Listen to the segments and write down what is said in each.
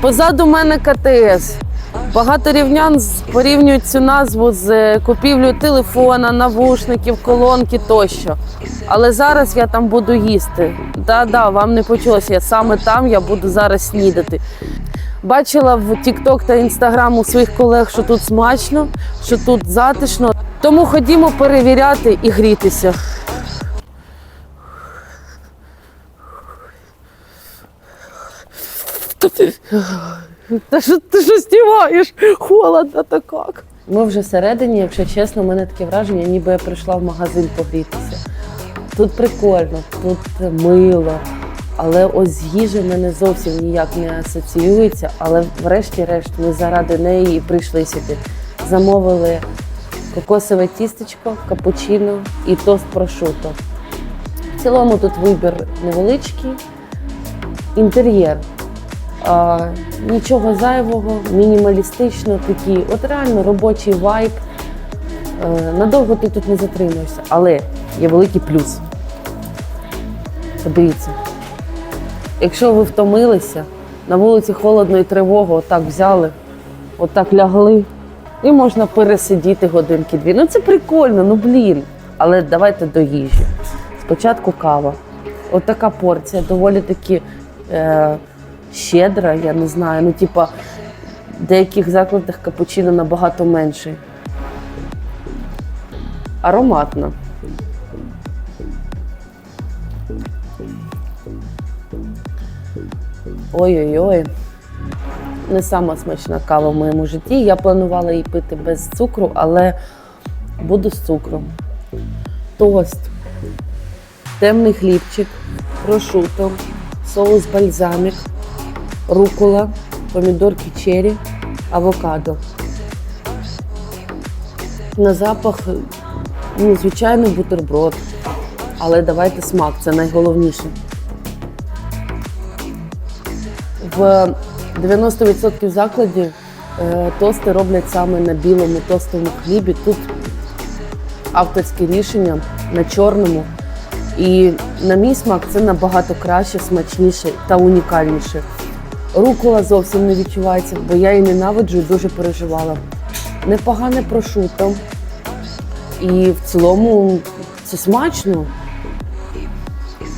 Позаду мене КТС. Багато рівнян порівнюють цю назву з е, купівлею телефона, навушників, колонки тощо. Але зараз я там буду їсти. Да-да, вам не почулося. Я саме там я буду зараз снідати. Бачила в TikTok та Instagram у своїх колег, що тут смачно, що тут затишно. Тому ходімо перевіряти і грітися. Та ти, та що ти що знімаєш? Холодно то як. Ми вже всередині, якщо чесно, у мене таке враження, ніби я прийшла в магазин погрітися. Тут прикольно, тут мило. Але ось з їжі в мене зовсім ніяк не асоціюється. Але врешті-решт ми заради неї і прийшли сюди. Замовили кокосове тістечко, капучино і тост прошуто. В цілому тут вибір невеличкий. Інтер'єр. Нічого зайвого, мінімалістично такий. От реально робочий вайб. Е, надовго ти тут не затримуєшся, але є великий плюс. Подивіться. Якщо ви втомилися, на вулиці холодно і тривога, отак взяли, отак лягли, і можна пересидіти годинки-дві. Ну це прикольно, ну блін. Але давайте до їжі. Спочатку кава. От така порція, доволі таки е, щедра, я не знаю. Ну, типа, в деяких закладах капучино набагато менший. Ароматно. Ой-ой-ой. Не сама смачна кава в моєму житті. Я планувала її пити без цукру, але буду з цукром. Тост, темний хлібчик, прошуто, соус бальзамік, рукола, помідорки черрі, авокадо. На запах, ну, звичайний бутерброд. Але давайте смак, це найголовніше. В 90% закладів е, тости роблять саме на білому тостовому хлібі. Тут авторське рішення на чорному. І на мій смак це набагато краще, смачніше та унікальніше. Рукола зовсім не відчувається, бо я її ненавиджу і дуже переживала. Непогане прошуто. І в цілому це смачно.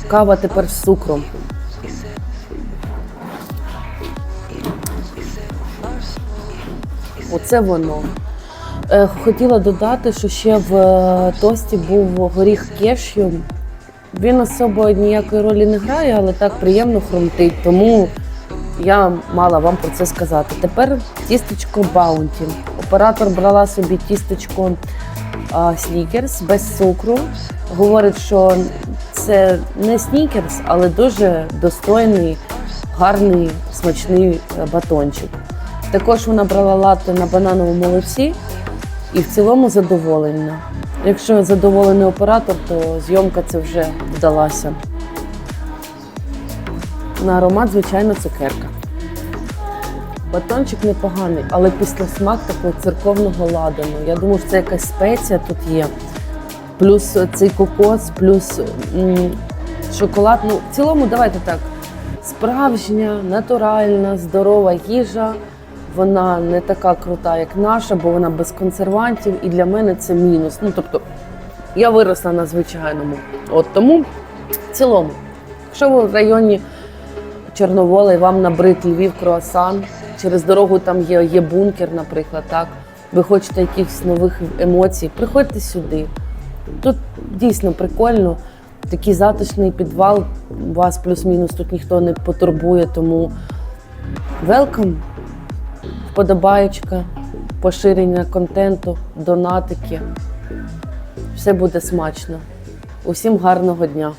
Кава тепер з цукром. Оце воно. Е, Хотіла додати, що ще в е, тості був горіх кешю. Він особо ніякої ролі не грає, але так приємно хрумтить. Тому я мала вам про це сказати. Тепер тістечко Баунті. Оператор брала собі тістечко снікерс без цукру. Говорить, що це не снікерс, але дуже достойний, гарний, смачний е, батончик. Також вона брала латте на банановому молоці і в цілому задоволена. Якщо задоволений оператор, то зйомка це вже вдалася. На аромат, звичайно, цукерка. Батончик непоганий, але після смак такого церковного ладану. Я думаю, що це якась спеція тут є. Плюс цей кокос, плюс м, шоколад. Ну, в цілому, давайте так. Справжня, натуральна, здорова їжа. Вона не така крута, як наша, бо вона без консервантів, і для мене це мінус. Ну тобто, я виросла на звичайному. От тому в цілому, якщо ви в районі Чорновола вам набрид Львів круасан, через дорогу там є, є бункер, наприклад, так. Ви хочете якихось нових емоцій, приходьте сюди. Тут дійсно прикольно. Такий затишний підвал, вас плюс-мінус тут ніхто не потурбує, тому welcome, вподобаєчка, поширення контенту, донатики. Все буде смачно. Усім гарного дня!